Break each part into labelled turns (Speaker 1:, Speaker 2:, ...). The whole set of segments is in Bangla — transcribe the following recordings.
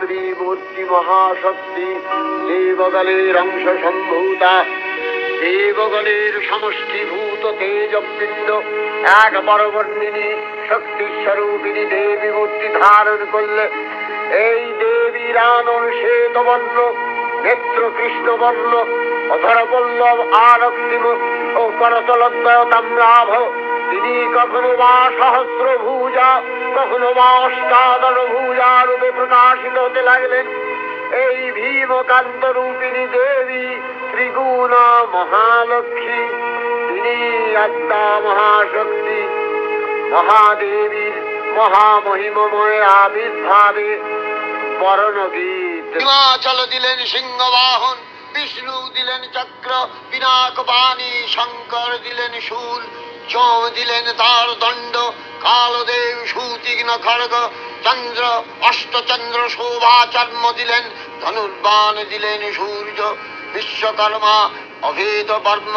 Speaker 1: স্ত্রী মূর্তি মহাশক্তি দেবগলের অংশ সম্ভূতা দেবগণের সমষ্টিভূত তেজপিণ্ড এক পরবর্ণিনী শক্তি স্বরূপিণী দেবী মূর্তি ধারণ করলে এই দেবীর আনন শ্বেতবর্ণ, নেত্র কৃষ্ণবর্ণ অধর পল্লব আরক্তিম ও করতলদ্বয় তিনি কখনো বা সহস্র ভূজা কখনো বা অষ্টাদশ ভূজা রূপে প্রকাশিত হতে লাগলেন। এই ভীমকান্ত রূপিণী দেবী ত্রিগুণ মহালক্ষ্মী, তিনি আত্মা মহাশক্তি মহাদেবীর মহামহিমময় আবির্ভাবে বরণগীত হিমাচল দিলেন সিংহবাহন, বিষ্ণু দিলেন চক্র, পিনাক বাণী, শঙ্কর দিলেন শূল চোম দিলেন তার দণ্ড কালদেব সুতীক্ষ্ণ খড়গ চন্দ্র অষ্টচন্দ্র শোভা চর্ম দিলেন ধনুর্বাণ দিলেন সূর্য বিশ্বকর্মা অভেদ বর্ম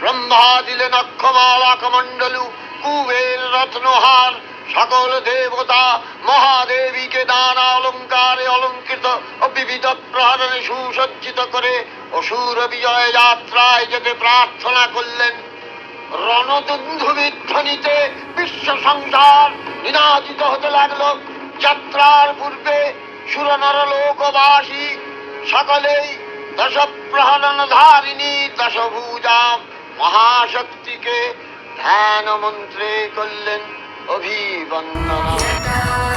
Speaker 1: ব্রহ্মা দিলেন অক্ষমালা কমণ্ডলু কুবের রত্নহার সকল দেবতা মহাদেবীকে নানা অলঙ্কারে অলঙ্কৃত ও বিবিধ প্রহরণে সুসজ্জিত করে অসুর বিজয় যাত্রায় যেতে প্রার্থনা করলেন রণদুন্ধুবির ধ্বনিতে বিশ্ব সংসার নিনাদিত হতে লাগল। যাত্রার পূর্বে সুরনর লোকবাসী, সকলেই দশপ্রহরণধারিণী দশভূজা মহাশক্তিকে ধ্যান মন্ত্রে করলেন অভিবন্দনা।